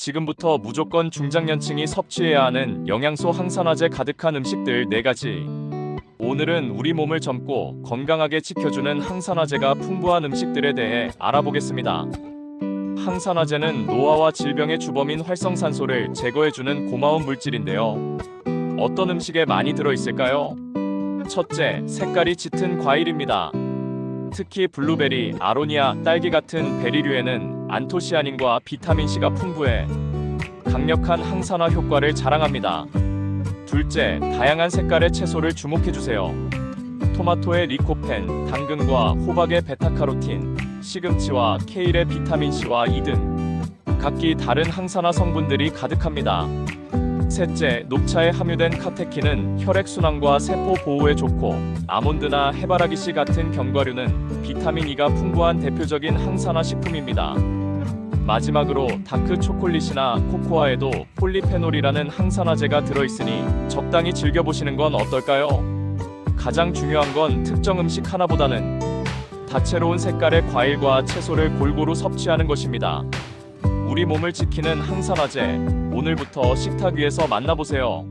지금부터 무조건 중장년층이 섭취해야 하는 영양소 항산화제 가득한 음식들 4가지. 오늘은 우리 몸을 젊고 건강하게 지켜주는 항산화제가 풍부한 음식들에 대해 알아보겠습니다. 항산화제는 노화와 질병의 주범인 활성산소를 제거해주는 고마운 물질인데요. 어떤 음식에 많이 들어있을까요? 첫째, 색깔이 짙은 과일입니다. 특히 블루베리, 아로니아, 딸기 같은 베리류에는 안토시아닌과 비타민C가 풍부해 강력한 항산화 효과를 자랑합니다. 둘째, 다양한 색깔의 채소를 주목해주세요. 토마토의 리코펜, 당근과 호박의 베타카로틴, 시금치와 케일의 비타민C와 E 등 각기 다른 항산화 성분들이 가득합니다. 셋째, 녹차에 함유된 카테킨은 혈액순환과 세포 보호에 좋고 아몬드나 해바라기 씨 같은 견과류는 비타민 E가 풍부한 대표적인 항산화 식품입니다. 마지막으로 다크 초콜릿이나 코코아에도 폴리페놀이라는 항산화제가 들어있으니 적당히 즐겨보시는 건 어떨까요? 가장 중요한 건 특정 음식 하나보다는 다채로운 색깔의 과일과 채소를 골고루 섭취하는 것입니다. 우리 몸을 지키는 항산화제, 오늘부터 식탁 위에서 만나보세요.